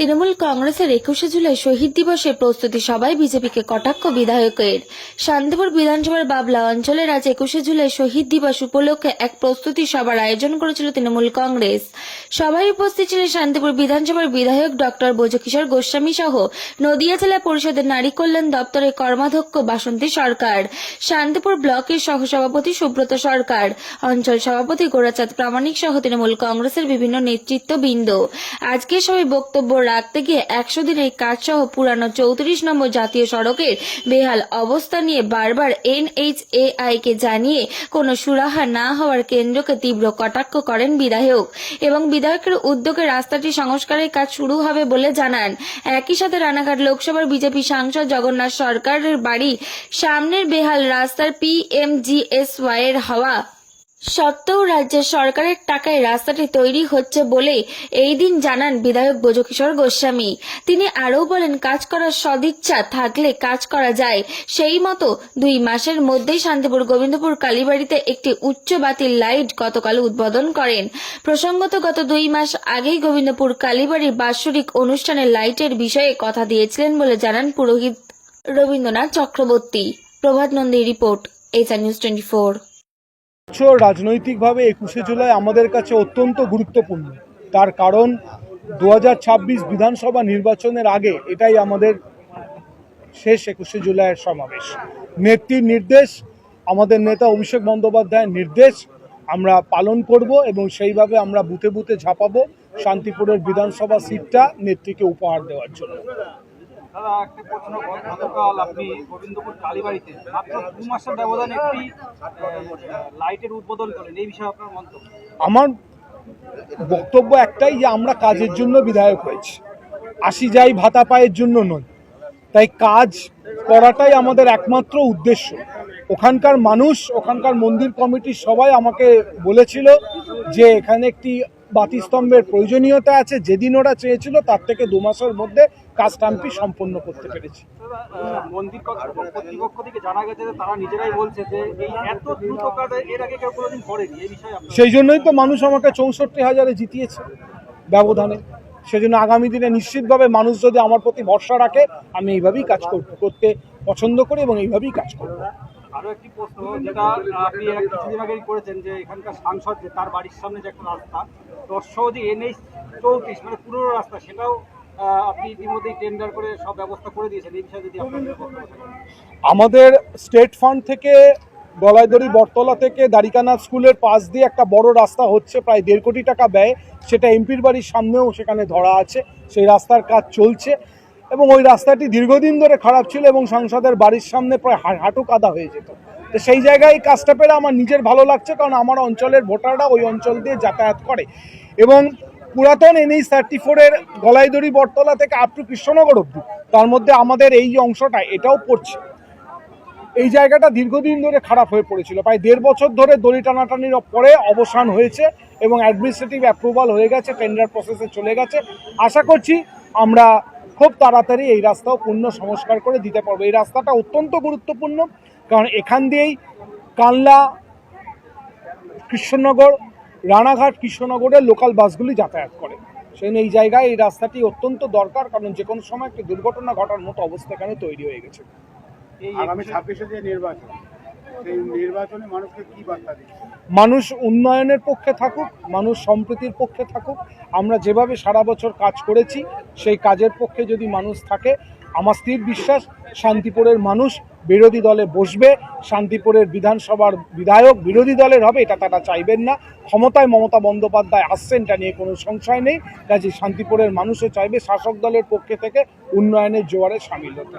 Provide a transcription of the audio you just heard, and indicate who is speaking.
Speaker 1: তৃণমূল কংগ্রেসের একুশে জুলাই শহীদ দিবসের প্রস্তুতি সভায় বিজেপিকে কটাক্ষ বিধায়কের। শান্তিপুর বিধানসভার বাবলা অঞ্চলের আজ একুশে জুলাই শহীদ দিবস উপলক্ষে এক প্রস্তুতি সভার আয়োজন করেছিল তৃণমূল কংগ্রেস। সভায় উপস্থিত ছিলেন শান্তিপুর বিধানসভার বিধায়ক ডক্টর বোজকিশোর গোস্বামী সহ নদিয়া জেলা পরিষদের নারী কল্যাণ দপ্তরের কর্মাধ্যক্ষ বাসন্তী সরকার, শান্তিপুর ব্লকের সহসভাপতি সুব্রত সরকার, অঞ্চল সভাপতি গোরাচাঁদ প্রামাণিক সহ তৃণমূল কংগ্রেসের বিভিন্ন নেতৃত্ববৃন্দ। আজকে সবাই বক্তব্য রাখতে গিয়ে একশো দিনের কাজ সহ পুরানো চৌত্রিশ নম্বর জাতীয় সড়কের বেহাল অবস্থা নিয়ে বারবার এনএইচএআই কে জানিয়ে কোনো সুরাহা না হওয়ার কেন্দ্রকে তীব্র কটাক্ষ করেন বিধায়ক এবং বিধায়কের উদ্যোগে রাস্তাটি সংস্কারের কাজ শুরু হবে বলে জানান। একই সাথে রানাঘাট লোকসভার বিজেপি সাংসদ জগন্নাথ সরকারের বাড়ি সামনের বেহাল রাস্তার পিএমজিএসওয়াই এর হওয়া সত্ত্বেও রাজ্যের সরকারের টাকায় রাস্তাটি তৈরি হচ্ছে বলে এই দিন জানান বিধায়ক ব্রজকিশোর গোস্বামী। তিনি আরও বলেন, কাজ করার সদিচ্ছা থাকলে কাজ করা যায়। সেই মতো দুই মাসের মধ্যেই শান্তিপুর গোবিন্দপুর কালীবাড়িতে একটি উচ্চ বাতিল লাইট গতকাল উদ্বোধন করেন। প্রসঙ্গত, গত দুই মাস আগেই গোবিন্দপুর কালীবাড়ির বাৎসরিক অনুষ্ঠানের লাইটের বিষয়ে কথা দিয়েছিলেন বলে জানান পুরোহিত Rabindranath Chakraborty. Prabhat Nandi report H news twenty four.
Speaker 2: বছর রাজনৈতিকভাবে একুশে জুলাই আমাদের কাছে অত্যন্ত গুরুত্বপূর্ণ। তার কারণ দু হাজার ছাব্বিশ বিধানসভা নির্বাচনের আগে এটাই আমাদের শেষ একুশে জুলাইয়ের সমাবেশ। নেত্রীর নির্দেশ, আমাদের নেতা অভিষেক বন্দ্যোপাধ্যায়ের নির্দেশ, আমরা পালন করব এবং সেইভাবে আমরা বুথে বুথে ঝাঁপাবো শান্তিপুরের বিধানসভা সিটটা নেত্রীকে উপহার দেওয়ার জন্য।
Speaker 3: দাদা প্রশ্ন গতকাল আপনি গোবিন্দপুর কালীবাড়িতে মাত্র দু মাসের ব্যবধানে একটি লাইটের উদ্বোধন করেন এই বিষয়ে আপনার মন্তব্য?
Speaker 2: আমার বক্তব্য একটাই যে, আমরা কাজের জন্য বিধায়ক হয়েছি। আসি যাই ভাতা পায়ের জন্য নয় তাই কাজ করাটাই আমাদের একমাত্র উদ্দেশ্য। ওখানকার মানুষ, ওখানকার মন্দির কমিটির সবাই আমাকে বলেছিল যে, এখানে একটি বাতিস্তম্ভের প্রয়োজনীয়তা আছে যেদিন ওরা চেয়েছিল তার থেকে দু মাসের মধ্যে কাজটা আমি সম্পন্ন করতে পেরেছি।
Speaker 3: মন্দির কর্তৃপক্ষ কর্তৃপক্ষ থেকে জানা গেছে যে তারা নিজেরাই বলছে যে এই এত দ্রুত কাজ এর আগে কেউ কোনোদিন করেনি এই বিষয়ে
Speaker 2: সেই জন্যই তো মানুষ আমাকে চৌষট্টি হাজারে জিতিয়েছে ব্যবধানে। সেজন্য আগামী দিনে নিশ্চিতভাবে মানুষ যদি আমার প্রতি ভরসা রাখে আমি এইভাবেই কাজ কর- করতে পছন্দ করি এবং এইভাবেই কাজ করব।
Speaker 3: আরও একটি প্রশ্ন, যেটা আপনি কিছুদিন আগেই করেছেন যে এখানকার সাংসদ যে, তার বাড়ির সামনে যে একটা রাস্তা দর্শকজি এনএইচ চৌত্রিশ মানে পুরনো রাস্তা, সেটাও আপনি ইতিমধ্যেই টেন্ডার করে সব ব্যবস্থা করে দিয়েছেন।
Speaker 2: আমাদের স্টেট ফান্ড থেকে গলাইদড়ি বটতলা থেকে দ্বারিকানাথ স্কুলের পাশ দিয়ে একটা বড় রাস্তা হচ্ছে, প্রায় দেড় কোটি টাকা ব্যয় সেটা এমপির বাড়ির সামনেও সেখানে ধরা আছে, সেই রাস্তার কাজ চলছে এবং ওই রাস্তাটি দীর্ঘদিন ধরে খারাপ ছিল এবং সংসদের বাড়ির সামনে প্রায় হাঁটু কাদা হয়ে যেত। তো সেই জায়গায় এই কাজটা পেলে আমার নিজের ভালো লাগছে কারণ আমার অঞ্চলের ভোটাররা ওই অঞ্চল দিয়ে যাতায়াত করে। এবং পুরাতন এনএইচ থার্টি ফোরের গলাইদড়ি বটতলা থেকে আপ টু কৃষ্ণনগর অব্দি তার মধ্যে আমাদের এই অংশটা এটাও পড়ছে। এই জায়গাটা দীর্ঘদিন ধরে খারাপ হয়ে পড়েছিল। প্রায় দেড় বছর ধরে দড়ি টানাটানির পরে অবসান হয়েছে এবং অ্যাডমিনিস্ট্রেটিভ অ্যাপ্রুভাল হয়ে গেছে টেন্ডার প্রসেসে চলে গেছে। আশা করছি আমরা খুব তাড়াতাড়ি এই রাস্তাও পূর্ণ সংস্কার করে দিতে পারব। এই রাস্তাটা অত্যন্ত গুরুত্বপূর্ণ, কারণ এখান দিয়েই কানলা, কৃষ্ণনগর, রানাঘাট, কৃষ্ণনগরের লোকাল বাসগুলি যাতায়াত করে। সেই এই জায়গায় এই রাস্তাটি অত্যন্ত দরকার, কারণ যে কোনো সময় একটি দুর্ঘটনা ঘটার মতো অবস্থা এখানে তৈরি হয়ে গেছে।
Speaker 4: আগামী ছাব্বিশে যে নির্বাচন
Speaker 2: মানুষ উন্নয়নের পক্ষে থাকুক, মানুষ সম্প্রীতির পক্ষে থাকুক, আমরা যেভাবে সারা বছর কাজ করেছি, সেই কাজের পক্ষে যদি মানুষ থাকে, আমার স্থির বিশ্বাস, শান্তিপুরের মানুষ বিরোধী দলে বসবে, শান্তিপুরের বিধানসভার বিধায়ক বিরোধী দলের হবে, এটা তারা চাইবেন না। ক্ষমতায় মমতা বন্দ্যোপাধ্যায় আসছেন, এটা নিয়ে কোনো সংশয় নেই। কাজে শান্তিপুরের মানুষও চাইবে শাসক দলের পক্ষে থেকে উন্নয়নের জোয়ারে সামিল হতে।